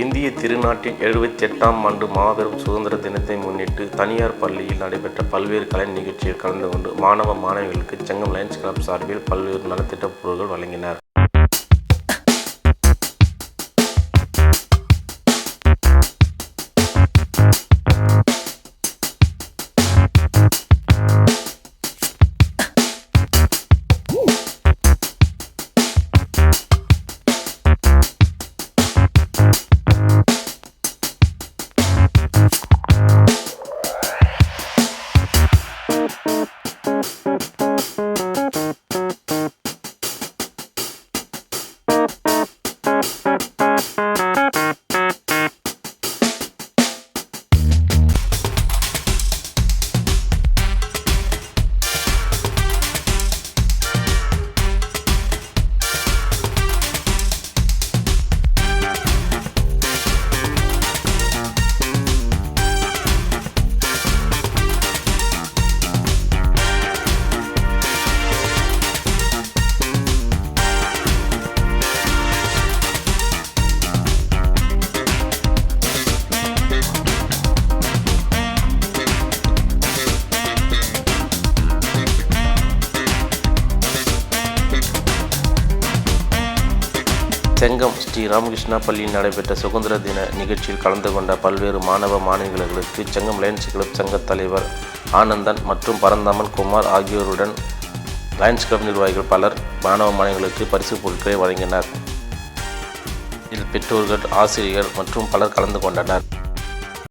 இந்திய திருநாட்டின் எழுபத்தி எட்டாம் ஆண்டு மாபெரும் சுதந்திர தினத்தை முன்னிட்டு தனியார் பள்ளியில் நடைபெற்ற பல்வேறு கலை நிகழ்ச்சியில் கலந்து கொண்டு மாணவ மாணவிகளுக்கு செங்கம் லயன்ஸ் கிளப் சார்பில் பல்வேறு நலத்திட்ட பொருட்கள் வழங்கினர். செங்கம் ஸ்ரீ ராமகிருஷ்ணா பள்ளியில் நடைபெற்ற சுதந்திர தின நிகழ்ச்சியில் கலந்து கொண்ட பல்வேறு மாணவ மாணவிகளுக்கு செங்கம் லயன்ஸ் கிளப் சங்க தலைவர் ஆனந்தன் மற்றும் பரந்தாமன் குமார் ஆகியோருடன் லயன்ஸ் கிளப் நிர்வாகிகள் பலர் மாணவ மாணவிகளுக்கு பரிசு பொருட்களை வழங்கினர். இதில் பெற்றோர்கள் ஆசிரியர்கள் மற்றும் பலர் கலந்து கொண்டனர்.